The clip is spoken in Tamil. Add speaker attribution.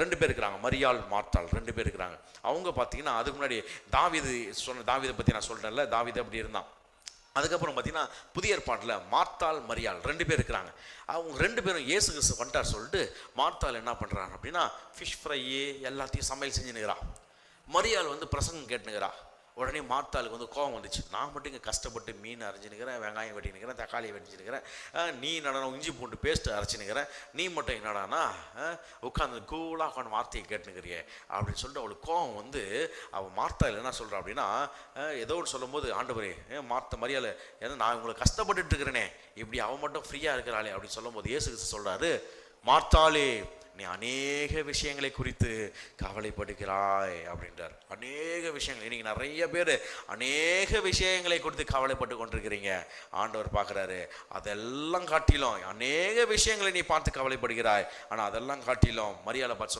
Speaker 1: ரெண்டு பேர் இருக்கிறாங்க மரியாள் மார்த்தாள் ரெண்டு பேர் இருக்கிறாங்க. அவங்க பார்த்தீங்கன்னா அதுக்கு முன்னாடி தாவிது சொன்ன தாவிதை பற்றி நான் சொல்கிறேன்ல தாவீது அப்படி இருந்தான். அதுக்கப்புறம் பார்த்தீங்கன்னா புதிய ஏற்பாட்டில் மார்த்தாள் மரியாள் ரெண்டு பேர் இருக்கிறாங்க. அவங்க ரெண்டு பேரும் இயேசு கிறிஸ்து வந்துட்டார் சொல்லிட்டு மார்த்தாள் என்ன பண்ணுறாங்க அப்படின்னா ஃபிஷ் ஃப்ரையு எல்லாத்தையும் சமையல் செஞ்சுனுக்கிறா மரியாள் வந்து பிரசங்கம் கேட்டுனுக்கிறா உடனே மாத்தாளுக்கு வந்து கோவம் வந்துச்சு. நான் மட்டும் இங்கே கஷ்டப்பட்டு மீன் அரைஞ்சினுக்கிறேன் வெங்காயம் வெட்டினுக்கிறேன் தக்காளி வெட்டினுக்கிறேன் நீ என்னடா இஞ்சி பூண்டு பேஸ்ட் அரைச்சினுக்கிறேன் நீ மட்டும் என்னடானா உட்காந்து கூலாக உட்காந்து வார்த்தையை கேட்டுனுக்கிறியே அப்படின்னு சொல்லிட்டு அவளுக்கு கோவம் வந்து அவள் மார்த்தாள் என்ன சொல்கிறா அப்படின்னா ஏதோ ஒன்று சொல்லும்போது ஆண்டவரே ஏன் மார்த்த மரியாதை ஏன்னா நான் உங்களை கஷ்டப்பட்டுட்டு இருக்கிறேனே இப்படி அவன் மட்டும் ஃப்ரீயாக இருக்கிறாளே அப்படின்னு சொல்லும்போது இயேசு சொல்கிறாரு மார்த்தாளே நீ அநேக விஷயங்களை குறித்து கவலைப்படுகிறாய் அப்படின்றார். அநேக விஷயங்கள். இன்னைக்கு நிறைய பேர் அநேக விஷயங்களை குறித்து கவலைப்பட்டு கொண்டிருக்கிறீங்க. ஆண்டவர் பார்க்குறாரு அதெல்லாம் காட்டிலும் அநேக விஷயங்களை நீ பார்த்து கவலைப்படுகிறாய். ஆனால் அதெல்லாம் காட்டிலும் மரியாதை பார்த்து